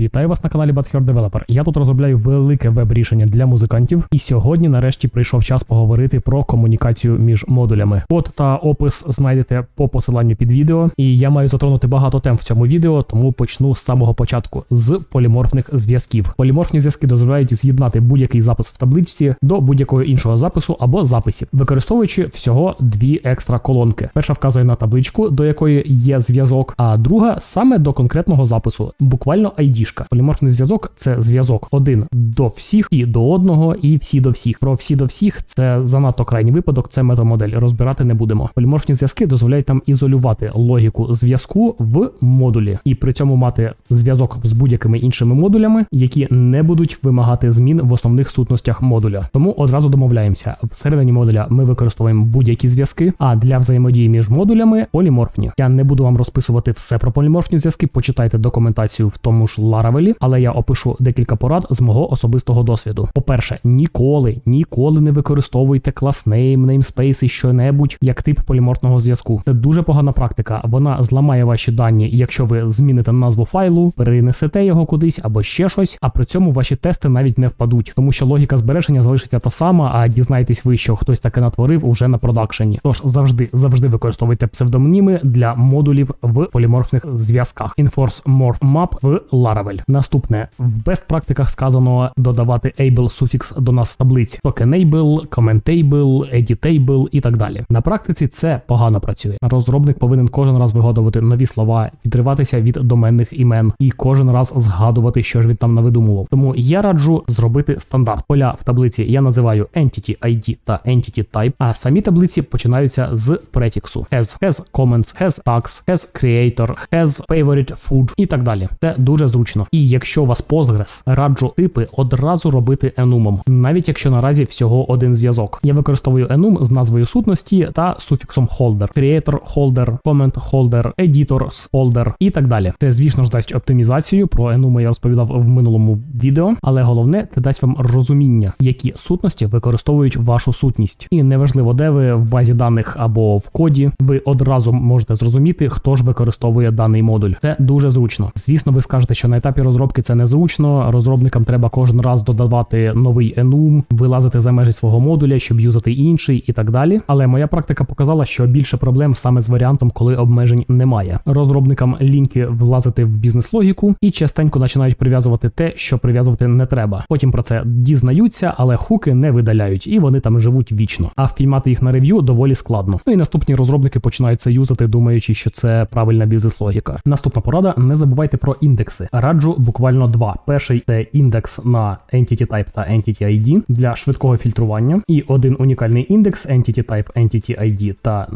Вітаю вас на каналі Butthurt Developer. Я тут розробляю велике веб-рішення для музикантів, і сьогодні, нарешті, прийшов час поговорити про комунікацію між модулями. Код та опис знайдете по посиланню під відео, і я маю затронути багато тем в цьому відео, тому почну з самого початку з поліморфних зв'язків. Поліморфні зв'язки дозволяють з'єднати будь-який запис в табличці до будь-якого іншого запису або записів, використовуючи всього дві екстра колонки. Перша вказує на табличку, до якої є зв'язок, а друга саме до конкретного запису, буквально ID-шка. Поліморфний зв'язок це зв'язок один до всіх, всі до одного і всі до всіх. Про всі до всіх це занадто крайній випадок. Це метамодель. Розбирати не будемо. Поліморфні зв'язки дозволяють нам ізолювати логіку зв'язку в модулі, і при цьому мати зв'язок з будь-якими іншими модулями, які не будуть вимагати змін в основних сутностях модуля. Тому одразу домовляємося. Всередині модуля ми використовуємо будь-які зв'язки, а для взаємодії між модулями поліморфні. Я не буду вам розписувати все про поліморфні зв'язки. Почитайте документацію в тому ж Laravel, але я опишу декілька порад з мого особистого досвіду. По-перше, ніколи, ніколи не використовуйте класнейм, namespace і що-небудь як тип поліморфного зв'язку. Це дуже погана практика. Вона зламає ваші дані, якщо ви зміните назву файлу, перенесете його кудись або ще щось, а при цьому ваші тести навіть не впадуть, тому що логіка збереження залишиться та сама, а дізнаєтесь ви, що хтось таке натворив уже на продакшені. Тож завжди, завжди використовуйте псевдоніми для модулів в поліморфних зв'язках. Enforce Morph Map в Laravel. Наступне в best практиках сказано додавати able суфікс до нас в таблиці. Tokenable, commentable, editable і так далі. На практиці це погано працює. Розробник повинен кожен раз вигадувати нові слова, відриватися від доменних імен і кожен раз згадувати, що ж він там навидумував. Тому я раджу зробити стандарт. Поля в таблиці я називаю entity ID та entity type, а самі таблиці починаються з префіксу has, has comments, has tags, has creator, has favorite food і так далі. Це дуже зручно. І якщо у вас Postgres, раджу типи одразу робити enum, навіть якщо наразі всього один зв'язок. Я використовую enum з назвою сутності та суфіксом holder, creator holder, comment holder, editors holder і так далі. Це, звісно ж, дасть оптимізацію. Про enum я розповідав в минулому відео, але головне це дасть вам розуміння, які сутності використовують вашу сутність. І неважливо, де ви в базі даних або в коді, ви одразу можете зрозуміти, хто ж використовує даний модуль. Це дуже зручно. Звісно, ви скажете, що на етапі розробки це незручно. Розробникам треба кожен раз додавати новий enum, вилазити за межі свого модуля, щоб юзати інший і так далі. Але моя практика показала, що більше проблем саме з варіантом, коли обмежень немає. Розробникам ліньки влазити в бізнес-логіку і частенько починають прив'язувати те, що прив'язувати не треба. Потім про це дізнаються, але хуки не видаляють, і вони там живуть вічно. А впіймати їх на рев'ю доволі складно. Ну і наступні розробники починають це юзати, думаючи, що це правильна бізнес-логіка. Наступна порада: не забувайте про індекси. Раджу буквально два. Перший це індекс на Entity Type та Entity ID для швидкого фільтрування, і один унікальний індекс Entity Type, Entity ID та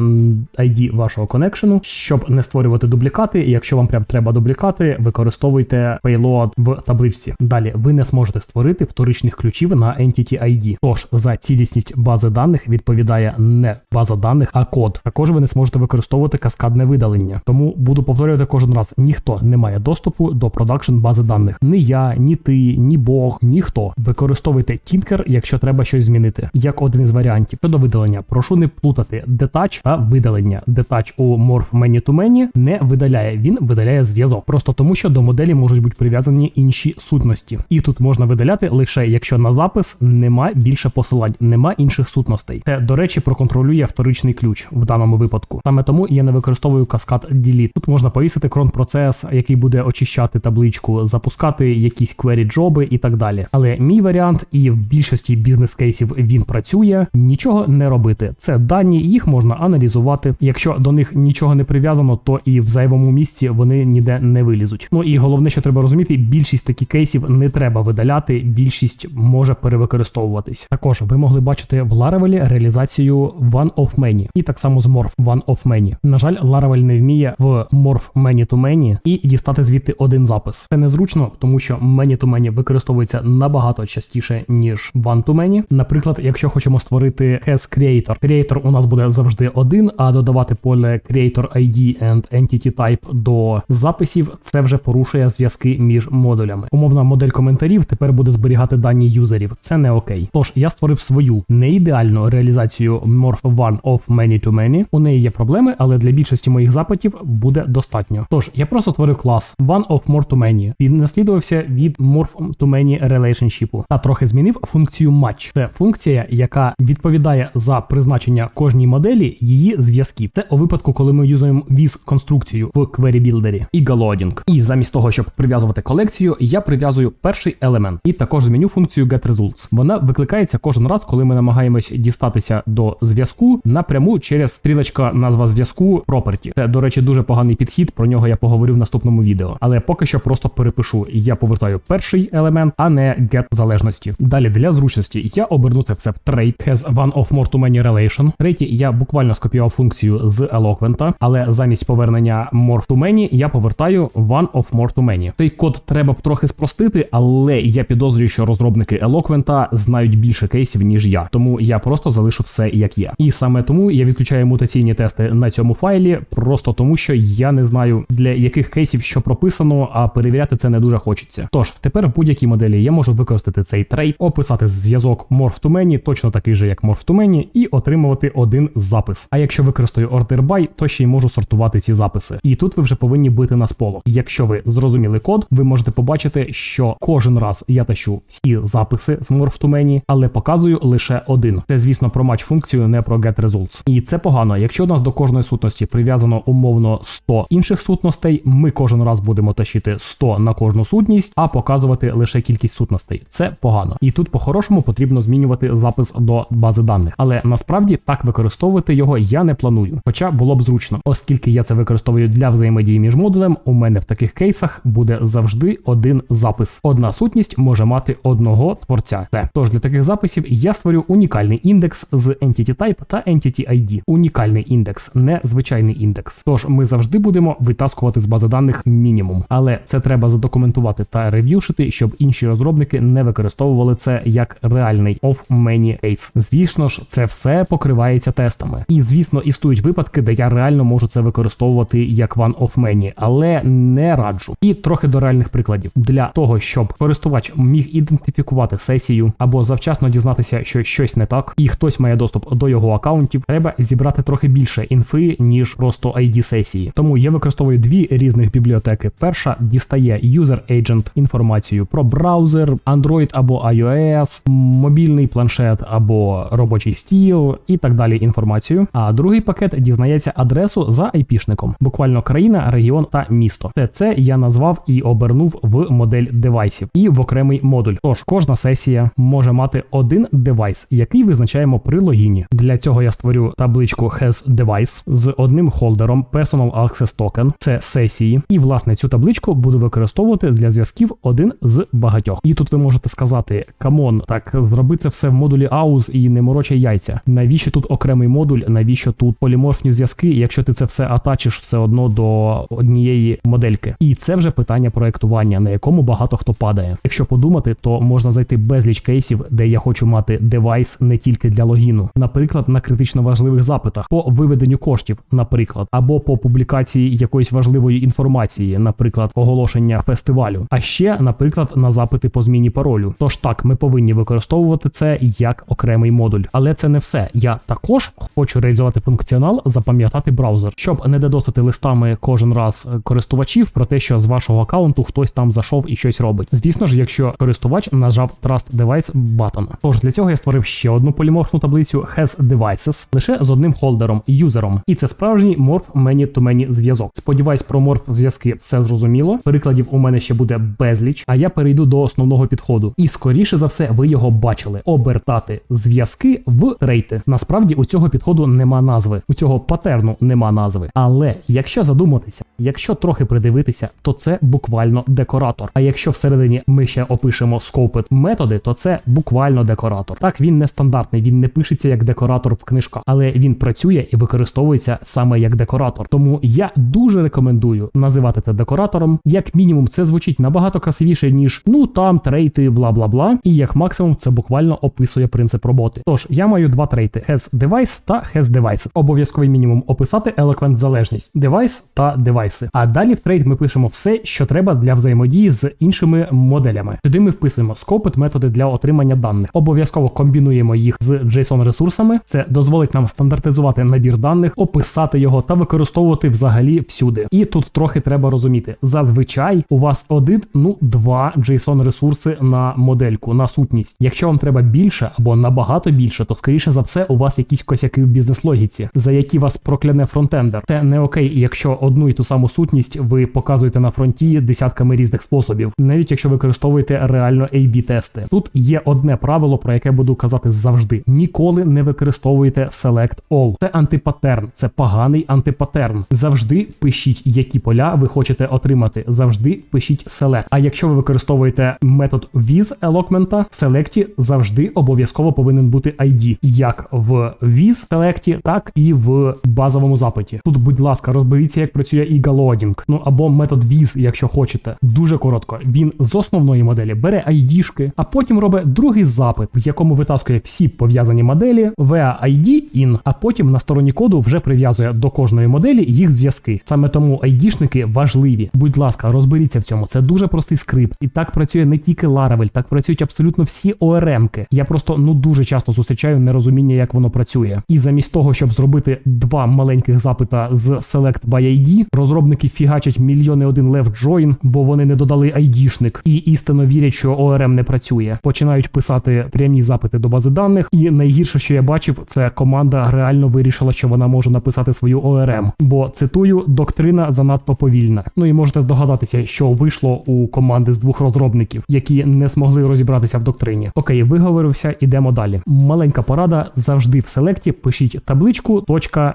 ID вашого коннекшену, щоб не створювати дублікати. І якщо вам прям треба дублікати, використовуйте payload в табличці. Далі ви не зможете створити вторичних ключів на Entity ID. Тож за цілісність бази даних відповідає не база даних, а код. Також ви не зможете використовувати каскадне видалення. Тому буду повторювати кожен раз: ніхто не має доступу до продакшн бази даних. Ні я, ні ти, ні Бог, ніхто. Використовуйте Tinker, якщо треба щось змінити. Як один із варіантів. Щодо видалення, прошу не плутати детач та видалення. Детач у Morph Many to Many не видаляє, він видаляє зв'язок. Просто тому, що до моделі можуть бути прив'язані інші сутності. І тут можна видаляти лише якщо на запис нема більше посилань, нема інших сутностей. Це, до речі, проконтролює вторичний ключ в даному випадку. Саме тому я не використовую каскад Delete. Тут можна повісити крон процес, який буде очищати табличку, запускати якісь query джоби і так далі. Але мій варіант, і в більшості бізнес-кейсів він працює. Нічого не робити. Це дані, їх можна аналізувати. Якщо до них нічого не прив'язано, то і в зайвому місці вони ніде не вилізуть. Ну і головне, що треба розуміти, більшість таких кейсів не треба видаляти, більшість може перевикористовуватись. Також ви могли бачити в Laravel реалізацію One of Many, і так само з Morph One of Many. На жаль, Laravel не вміє в Morph Many to Many і дістати звідти один запис. Це незручно, тому що Many to Many використовується набагато частіше ніж One to Many. Наприклад, якщо хочемо створити has creator, creator у нас буде завжди один, а додавати поле creator ID and entity type до записів це вже порушує зв'язки між модулями. Умовна модель коментарів тепер буде зберігати дані юзерів. Це не окей. Тож я створив свою не ідеальну реалізацію Morph One of Many to Many. У неї є проблеми, але для більшості моїх запитів буде достатньо. Тож я просто створив клас One of More to Many Many. Він наслідувався від Morph to Many Relationship та трохи змінив функцію Match. Це функція, яка відповідає за призначення кожній моделі її зв'язків. Це у випадку, коли ми юзуємо віз конструкцію в query builder і Galloading. І замість того, щоб прив'язувати колекцію, я прив'язую перший елемент і також зміню функцію getResults. Вона викликається кожен раз, коли ми намагаємось дістатися до зв'язку напряму через стрілочка назва зв'язку property. Це, до речі, дуже поганий підхід. Про нього я поговорю в наступному відео. Але поки що просто перепишу. Я повертаю перший елемент, а не get залежності. Далі для зручності я оберну це все в trait has one of more to many relation. Третій я буквально скопіював функцію з Eloquent, але замість повернення more to many я повертаю one of more to many. Цей код треба б трохи спростити, але я підозрюю, що розробники Eloquent знають більше кейсів ніж я, тому я просто залишу все як є. І саме тому я відключаю мутаційні тести на цьому файлі, просто тому що я не знаю для яких кейсів що прописано, а перевіряти це не дуже хочеться. Тож тепер в будь-якій моделі я можу використати цей трейд, описати зв'язок morph to many, точно такий же, як morph to many, і отримувати один запис. А якщо використаю order by, то ще й можу сортувати ці записи. І тут ви вже повинні бити на сполох. Якщо ви зрозуміли код, ви можете побачити, що кожен раз я тащу всі записи з morph to many, але показую лише один. Це, звісно, про матч функцію, не про get results. І це погано. Якщо у нас до кожної сутності прив'язано умовно 100 інших сутностей, ми кожен раз будемо тащити 100 на кожну сутність, а показувати лише кількість сутностей. Це погано. І тут по-хорошому потрібно змінювати запис до бази даних. Але насправді так використовувати його я не планую. Хоча було б зручно, оскільки я це використовую для взаємодії між модулем, у мене в таких кейсах буде завжди один запис. Одна сутність може мати одного творця. Це тож для таких записів я створю унікальний індекс з Entity Type та Entity ID. Унікальний індекс, не звичайний індекс. Тож ми завжди будемо витаскувати з бази даних мінімум, але це треба задокументувати та рев'юшити, щоб інші розробники не використовували це як реальний of many case. Звісно ж, це все покривається тестами. І звісно, існують випадки, де я реально можу це використовувати як one of many, але не раджу. І трохи до реальних прикладів для того, щоб користувач міг ідентифікувати сесію або завчасно дізнатися, що щось не так, і хтось має доступ до його акаунтів, треба зібрати трохи більше інфи, ніж просто ID сесії. Тому я використовую дві різних бібліотеки. Перша дістає User Agent інформацію про браузер, Android або iOS, мобільний планшет або робочий стіл і так далі. Інформацію. А другий пакет дізнається адресу за IP-шником, буквально країна, регіон та місто. Це це я назвав і обернув в модель девайсів і в окремий модуль. Тож кожна сесія може мати один девайс, який визначаємо при логіні. Для цього я створю табличку has device з одним холдером Personal Access Token, це сесії, і власне цю табличку буду використовувати для зв'язків один з багатьох. І тут ви можете сказати: камон, так зроби це все в модулі AUS і не морочай яйця. Навіщо тут окремий модуль? Навіщо тут поліморфні зв'язки, якщо ти це все атачиш все одно до однієї модельки? І це вже питання проектування, на якому багато хто падає. Якщо подумати, то можна зайти безліч кейсів, де я хочу мати девайс не тільки для логіну, наприклад, на критично важливих запитах по виведенню коштів, наприклад, або по публікації якоїсь важливої інформації, наприклад, оголошення фестивалю, а ще, наприклад, на запити по зміні паролю. Тож так, ми повинні використовувати це як окремий модуль, але це не все. Я також хочу реалізувати функціонал, запам'ятати браузер, щоб не додостати листами кожен раз користувачів про те, що з вашого аккаунту хтось там зайшов і щось робить. Звісно ж, якщо користувач нажав Trust Device button. Тож для цього я створив ще одну поліморфну таблицю Has Devices лише з одним холдером, юзером. І це справжній morph many to many зв'язок. Сподіваюсь, про морф зв'язки все зрозуміло. Перекладів у мене ще буде безліч, а я перейду до основного підходу. І скоріше за все, ви його бачили: обертати зв'язки в трейти. Насправді у цього підходу нема назви, у цього патерну нема назви. Але якщо задуматися, якщо трохи придивитися, то це буквально декоратор. А якщо всередині ми ще опишемо scoped методи, то це буквально декоратор. Так він не стандартний, він не пишеться як декоратор в книжках, але він працює і використовується саме як декоратор. Тому я дуже рекомендую називати це декоратором. Як мінімум, це звучить набагато красивіше, ніж ну там трейти, бла бла бла. І як максимум, це буквально описує принцип роботи. Тож я маю два трейти: has device та has device. Обов'язковий мінімум описати eloquent залежність, девайс та девайси. А далі в трейд ми пишемо все, що треба для взаємодії з іншими моделями. Сюди ми вписуємо scoped методи для отримання даних. Обов'язково комбінуємо їх з JSON ресурсами. Це дозволить нам стандартизувати набір даних, описати його та використовувати взагалі всюди. І тут трохи треба розуміти. Зазвичай зазвичай у вас один, ну два JSON ресурси на модельку, на сутність. Якщо вам треба більше або набагато більше, то скоріше за все у вас якісь косяки в бізнес-логіці, за які вас прокляне фронтендер. Це не окей, якщо одну і ту саму сутність ви показуєте на фронті десятками різних способів, навіть якщо використовуєте реально A-B тести. Тут є одне правило, про яке буду казати завжди: ніколи не використовуйте Select All. Це антипатерн, це поганий антипатерн. Завжди пишіть, які поля ви хочете отримати. Завжди пишіть Select. А якщо ви використовуєте метод with елокмента, в селекті завжди обов'язково повинен бути ID, як в with селекті, так і в базовому запиті. Тут, будь ласка, розберіться, як працює ігалодінг. Ну або метод with, якщо хочете. Дуже коротко. Він з основної моделі бере ID-шки, а потім робить другий запит, в якому витаскує всі пов'язані моделі, VA ID in, а потім на стороні коду вже прив'язує до кожної моделі їх зв'язки. Саме тому ID-шники важливі. Будь ласка, розберіться в цьому. Це дуже простий скрипт. І так працює не тільки Laravel, так працюють абсолютно всі ORM-ки. Я просто ну дуже часто зустрічаю нерозуміння, як воно працює. І замість того, щоб зробити два маленьких запита з Select by ID, розробники фігачать мільйони один left join, бо вони не додали ID-шник і істинно вірять, що ORM не працює. Починають писати прямі запити до бази даних. І найгірше, що я бачив, це команда реально вирішила, що вона може написати свою ORM. Бо цитую, доктрина занадто повільна. Ну і можете здогадатися, що вийшло у команди з двох розробників, які не змогли розібратися в доктрині. Окей, виговорився, ідемо далі. Маленька порада завжди в селекті пишіть табличку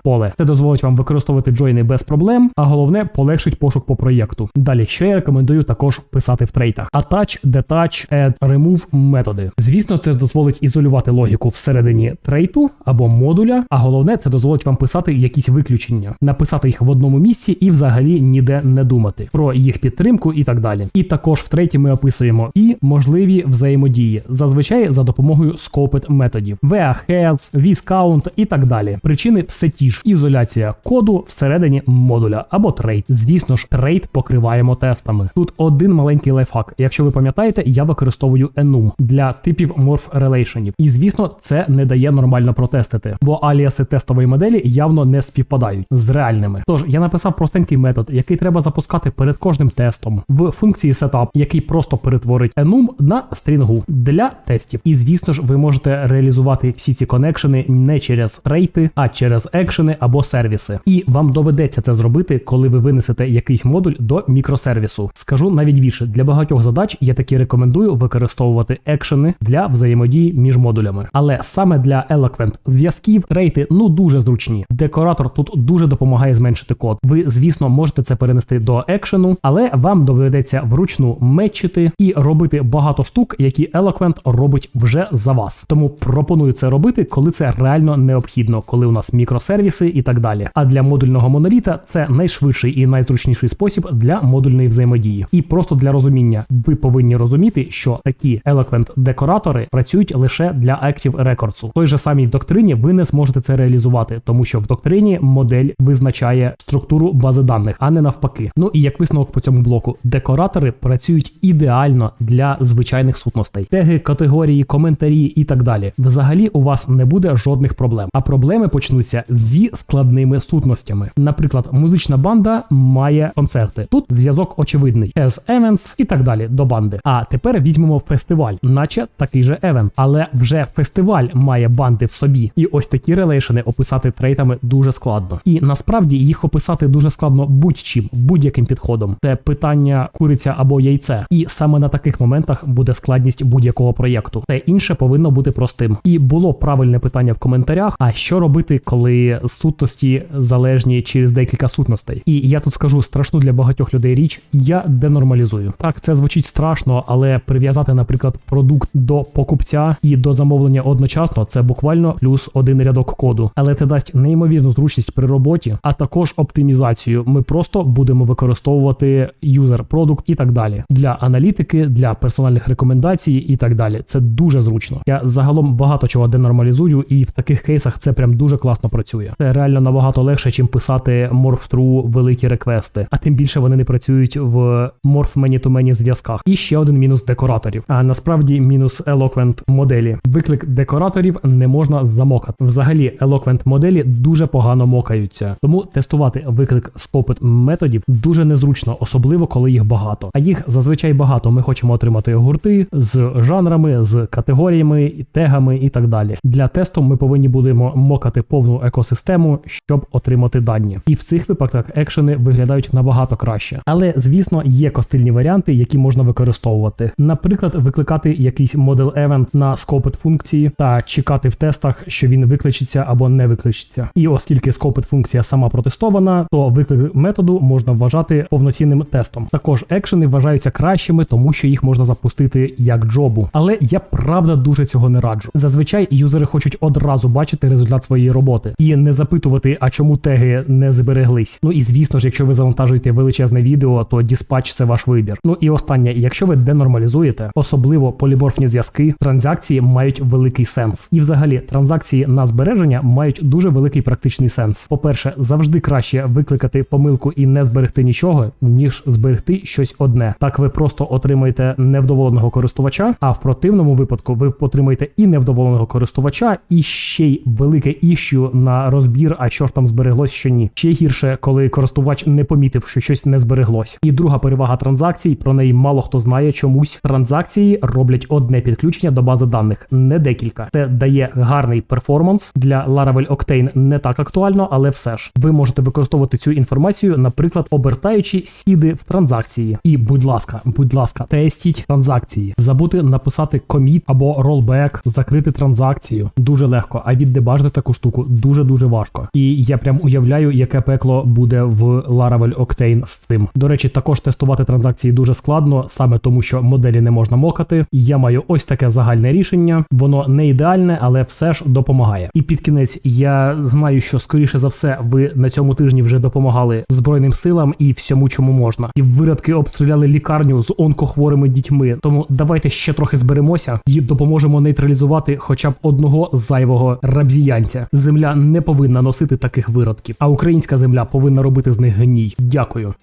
поле. Це дозволить вам використовувати джойни без проблем, а головне полегшить пошук по проєкту. Далі, що я рекомендую також писати в трейтах: attach, detach, add, remove методи. Звісно, це дозволить ізолювати логіку всередині трейту або модуля, а головне, це дозволить вам писати якісь виключення, написати їх в одному місці і взагалі ніде не думати про їх підтримку і так далі. І також в треті ми описуємо і можливі взаємодії, зазвичай за допомогою scoped методів, VAHEAS, VSCount і так далі. Причини все ті ж: ізоляція коду всередині модуля або трейд. Звісно ж, трейд покриваємо тестами. Тут один маленький лайфхак. Якщо ви пам'ятаєте, я використовую enum для типів морф релейшенів. І звісно, це не дає нормально протестити, бо аліаси тестової моделі явно не співпадають з реальними. Тож я написав простенький метод, який треба запускати перед кожним тестом в функції setup, який просто перетворить enum на стрінгу для тестів. І звісно ж, ви можете реалізувати всі ці конекшени не через трейти, а через екшени або сервіси. І вам доведеться це зробити, коли ви винесете якийсь модуль до мікросервісу. Скажу навіть більше для багатьох задач я таки рекомендую використовувати екшени для взаємодії між модулями. Але саме для Eloquent зв'язків трейти ну дуже зручні. Декоратор тут дуже допомагає зменшити код. Ви, звісно, можете це перенести до екшену, але вам доведеться вручну метчити і робити багато штук, які Eloquent робить вже за вас. Тому пропоную це робити, коли це реально необхідно, коли у нас мікросервіси і так далі. А для модульного моноліта це найшвидший і найзручніший спосіб для модульної взаємодії. І просто для розуміння, ви повинні розуміти, що такі Eloquent декоратори працюють лише для Active Records. Той же самій доктрині ви не зможете це реалізувати, тому що в доктрині модель визначає структуру бази даних, а не навпаки. Ну і як висновок по цьому блоку, декоратори працюють ідеально для звичайних сутностей, теги, категорії, коментарі і так далі. Взагалі у вас не буде жодних проблем. А проблеми почнуться зі складними сутностями. Наприклад, музична банда має концерти. Тут зв'язок очевидний, as events і так далі до банди. А тепер візьмемо фестиваль, наче такий же евент, але вже фестиваль має банди в собі. І ось такі релейшени описати трейтами дуже складно. І насправді їх описати дуже складно будь-чим, будь-яким підходом. Це питання куриця або яйце. І саме на таких моментах буде складність будь-якого проєкту. Те інше повинно бути простим. І було правильне питання в коментарях: а що робити, коли сутності залежні через декілька сутностей? І я тут скажу страшну для багатьох людей річ: я денормалізую. Так, це звучить страшно, але прив'язати, наприклад, продукт до покупця і до замовлення одночасно це буквально плюс один рядок коду. Але це дасть неймовірну зручність при роботі, а також оптимізацію. Ми просто будемо використовувати юзер продукт і так далі для аналітики, для персональних рекомендацій і так далі. Це дуже зручно. Я загалом багато чого денормалізую, і в таких кейсах це прям дуже класно працює. Це реально набагато легше, чим писати morph-through великі реквести, а тим більше вони не працюють в morph many to many зв'язках. І ще один мінус декораторів. А насправді мінус Eloquent моделі. Виклик декораторів не можна замокати. Взагалі, Eloquent моделі дуже погано мокаються, тому тестувати виклик scoped методів дуже незручно, особливо. Особливо коли їх багато. А їх зазвичай багато. Ми хочемо отримати гурти з жанрами, з категоріями, тегами і так далі. Для тесту ми повинні будемо мокати повну екосистему, щоб отримати дані. І в цих випадках екшени виглядають набагато краще. Але звісно, є костильні варіанти, які можна використовувати. Наприклад, викликати якийсь модел event на scoped функції та чекати в тестах, що він викличеться або не викличеться. І оскільки scoped функція сама протестована, то виклик методу можна вважати повноцінним тестом. Також екшени вважаються кращими, тому що їх можна запустити як джобу. Але я правда дуже цього не раджу. Зазвичай юзери хочуть одразу бачити результат своєї роботи і не запитувати, а чому теги не збереглись. Ну і звісно ж, якщо ви завантажуєте величезне відео, то диспатч це ваш вибір. Ну і останнє, якщо ви денормалізуєте, особливо поліморфні зв'язки, транзакції мають великий сенс. І взагалі транзакції на збереження мають дуже великий практичний сенс. По-перше, завжди краще викликати помилку і не зберегти нічого, ніж зберегти щось одне. Так ви просто отримаєте невдоволеного користувача, а в противному випадку ви отримаєте і невдоволеного користувача, і ще й велике іщу на розбір, а що ж там збереглось, що ні. Ще гірше, коли користувач не помітив, що щось не збереглось. І друга перевага транзакцій, про неї мало хто знає чомусь. Транзакції роблять одне підключення до бази даних, не декілька. Це дає гарний перформанс для Laravel Octane не так актуально, але все ж ви можете використовувати цю інформацію, наприклад, обертаючи сіди в транзакції. І, будь ласка, будь ласка, тестіть транзакції. Забути написати коміт або rollback, закрити транзакцію дуже легко. А віддебажити таку штуку дуже дуже важко. І я прям уявляю, яке пекло буде в Laravel Octane з цим. До речі, також тестувати транзакції дуже складно, саме тому, що моделі не можна мокати. Я маю ось таке загальне рішення. Воно не ідеальне, але все ж допомагає. І під кінець я знаю, що скоріше за все ви на цьому тижні вже допомагали збройним силам і всьому, чому можна. І виродки обстріляли лікарню з онкохворими дітьми. Тому давайте ще трохи зберемося і допоможемо нейтралізувати хоча б одного зайвого рабзіянця. Земля не повинна носити таких виродків, а українська земля повинна робити з них гній. Дякую.